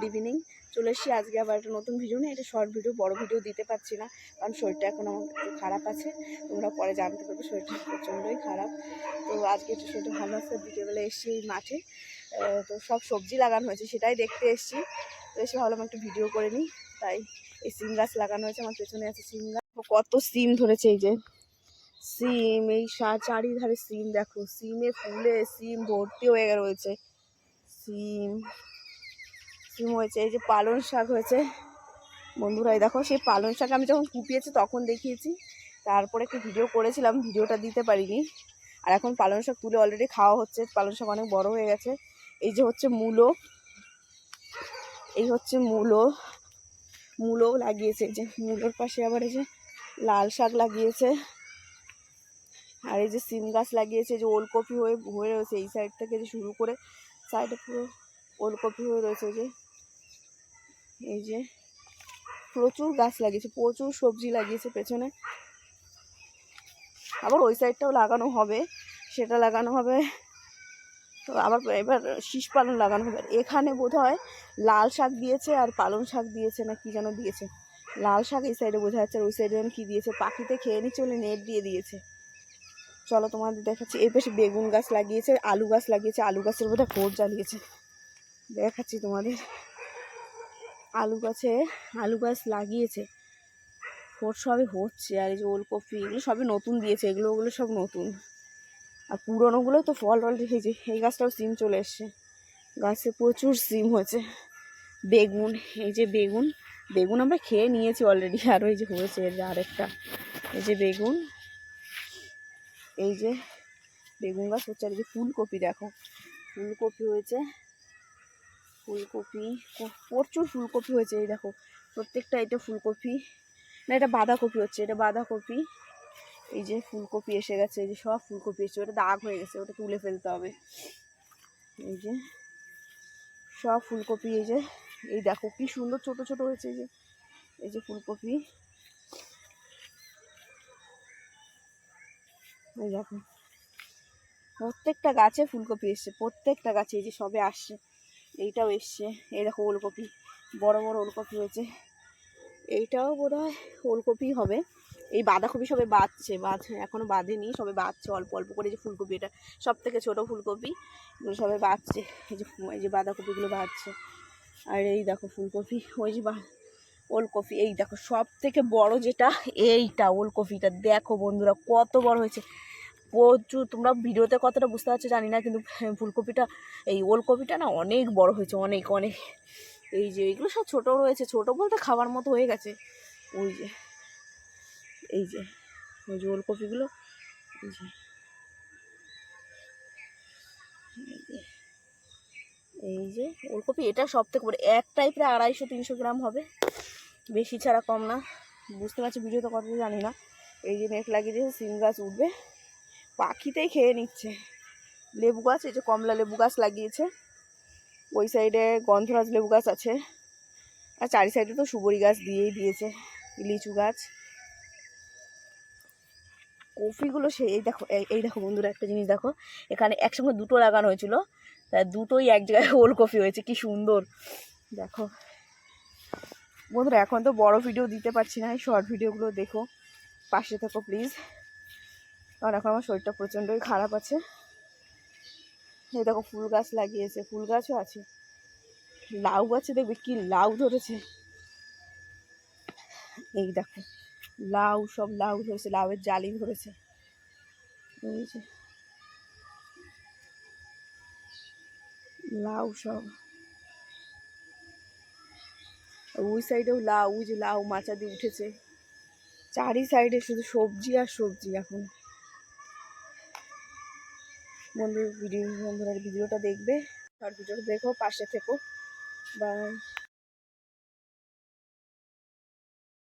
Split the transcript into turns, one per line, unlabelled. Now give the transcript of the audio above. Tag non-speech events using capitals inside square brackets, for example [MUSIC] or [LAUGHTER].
Good evening চলে এসেছি আজকে আবার একটা নতুন ভিডিও নিয়ে। এটা শর্ট ভিডিও বড় ভিডিও দিতে পারছি না, কারণ শরীরটা এখন আমার একটু খারাপ আছে। তোমরা পরে জানতে পারবে, শরীরটা প্রচণ্ডই খারাপ। তো আজকে একটু শরীরটা ভালো আছে, বিকেলবেলা এসেছি এই মাঠে তো সব সবজি লাগানো হয়েছে, সেটাই দেখতে এসেছি। তো এসে ভাবলাম একটু ভিডিও করে নিই। তাই এই সিম গাছ লাগানো হয়েছে, আমার পেছনে আছে সিম গাছ। কত সিম ধরেছে এই যে। সিম, এই চারিধারে সিম, দেখো। সিমে ফুলে, সিম ভর্তি হয়ে রয়েছে। সিম। সিম হয়েছে? এই যে পালং শাক হয়েছে। বন্ধুরা, এই দেখো, সেই পালং শাক আমি যখন কুপিয়েছি তখন দেখিয়েছি। তারপরে একটু ভিডিও করেছিলাম ভিডিওটা দিতে পারিনি। আর এখন পালং শাক তুলে অলরেডি খাওয়া হচ্ছে। পালং শাক অনেক বড় হয়ে গেছে। এই যে হচ্ছে মূলো। এই হচ্ছে মূলো। মূলো লাগিয়েছে যে মূলোর পাশে আবার এই যে লাল শাক লাগিয়েছে। আর এই যে সিম গাছ লাগিয়েছে যে ওলকপি হয়ে হয়ে রয়েছে। এই সাইড থেকে যে শুরু করে সাইডে পুরো ওলকপি হয়ে রয়েছে যে এই যে, প্রচুর গাছ লাগিয়েছে, প্রচুর সবজি লাগিয়েছে পেছনে। আবার ওই সাইডটাও লাগানো হবে, সেটা লাগানো হবে। তো আবার এবার শীষ পালন লাগানো হবে। এখানে বোধ হয় লাল শাক দিয়েছে আর পালং শাক দিয়েছে না কি যেন দিয়েছে। লাল শাক এই সাইডে বোঝা যাচ্ছে আর ওই সাইডে যেন কী দিয়েছে। পাখিতে খেয়ে নিচ্ছে বলে নেট দিয়ে দিয়েছে। চলো তোমাদের দেখাচ্ছি। এই পাশে বেগুন গাছ লাগিয়েছে, আলু গাছ লাগিয়েছে, আলু গাছের বোধহয় ফোর জ্বালিয়েছে দেখাচ্ছি তোমাদের। আলু গাছে, আলু গাছ লাগিয়েছে। ফোর সবই হচ্ছে আর এই যে ওলকপি, এগুলো সবই নতুন দিয়েছে, এগুলো, ওগুলো সব নতুন। আর পুরোনোগুলো তো ফল অলরেডি হয়েছে এই গাছটাও সিম চলে এসছে। গাছে প্রচুর সিম হয়েছে। বেগুন, এই যে বেগুন বেগুন আমরা খেয়ে নিয়েছি অলরেডি আর ওই যে হয়েছে এর আরেকটা, এই যে বেগুন। এই যে বেগুন গাছ হচ্ছে, আর এই যে ফুলকপি দেখো, ফুলকপি হয়েছে। ফুলকপি। প্রচুর ফুলকপি হয়েছে, এই দেখো। প্রত্যেকটা এটা ফুলকপি। না, এটা বাঁধাকপি হচ্ছে, এটা বাঁধাকপি। এই যে ফুলকপি এসে গেছে, এই যে সব ফুলকপি এসেছে ওটা দাগ হয়ে গেছে ওটা তুলে ফেলতে হবে। এই যে সব ফুলকপি, এই যে, এই দেখো কি সুন্দর ছোট ছোট হয়েছে, এই যে এই যে ফুলকপি। এই দেখো, প্রত্যেকটা গাছে ফুলকপি এসছে, প্রত্যেকটা গাছে এই যে সবে আসছে। এইটাও এসছে। এই দেখো ওলকপি, বড় বড় ওলকপি হয়েছে। এইটাও বোধ হয় ওলকপি হবে। এই বাঁধাকপি সবে বাঁধছে, বাঁধ এখনও বাঁধেনি, সবে বাঁধছে অল্প অল্প করে। যে ফুলকপি, এটা সব থেকে ছোটো ফুলকপি, এগুলো সবে বাঁধছে। এই যে এই যে বাঁধাকপিগুলো বাঁধছে। আর এই দেখো ফুলকপি, ওই যে ওলকপি, এই দেখো সব থেকে বড় যেটা, এইটা ওলকপিটা। দেখো বন্ধুরা কত বড় হয়েছে। প্রচুর তোমরা ভিডিওতে কতটা বুঝতে পারছ জানি না, কিন্তু ফুলকপিটা, এই ওলকপিটা না অনেক বড় হয়েছে, অনেক অনেক। এই যে এইগুলো সব ছোটো রয়েছে, ছোটো বলতে খাবার মতো হয়ে গেছে। ওই যে, এই যে, ওই যে ওলকপিগুলো, এই যে এই যে, ওলকপি এটা সব থেকে বড় একটাই প্রায় আড়াইশো, তিনশো গ্রাম হবে। বেশি ছাড়া কম না। বুঝতে পারছি ভিডিওতে কত জানি না। এই যে, নেট লাগিয়ে দিয়েছে, সিম গাছ উঠবে। পাখিতেই খেয়ে নিচ্ছে। লেবু গাছ, এই যে কমলা লেবু গাছ লাগিয়েছে। ওই সাইডে গন্ধরাজ লেবু গাছ আছে। আর চারি সাইডে তো সুবরি গাছ দিয়েই দিয়েছে, লিচু গাছ। কফিগুলো সেই এই দেখো, এই- দেখো বন্ধুরা একটা জিনিস দেখো। এখানে একসঙ্গে দুটো লাগানো হয়েছিল। তা দুটোই এক জায়গায় [LAUGHS] ওল কফি হয়েছে, কি সুন্দর। দেখো। বন্ধুরা, এখন তো বড় ভিডিও দিতে পারছি না, এই শর্ট ভিডিওগুলো দেখো। পাশে থেকো প্লিজ কারণ এখন আমার শরীরটা প্রচণ্ডই খারাপ আছে। এই দেখো, ফুল গাছ লাগিয়েছে, ফুল গাছও আছে। লাউ গাছে দেখবে কি লাউ ধরেছে। এই দেখো, লাউ, সব লাউ ধরেছে, লাউয়ের জালি ধরেছে। লাউ সব। ওই সাইডেও লাউ যে লাউ মাচা দিয়ে উঠেছে। চারি সাইডে শুধু সবজি আর সবজি এখন। বন্ধু ভিডিও বন্ধুরা ভিডিওটা দেখবে। আর ভিডিওটা দেখো পাশে থেকো। বাই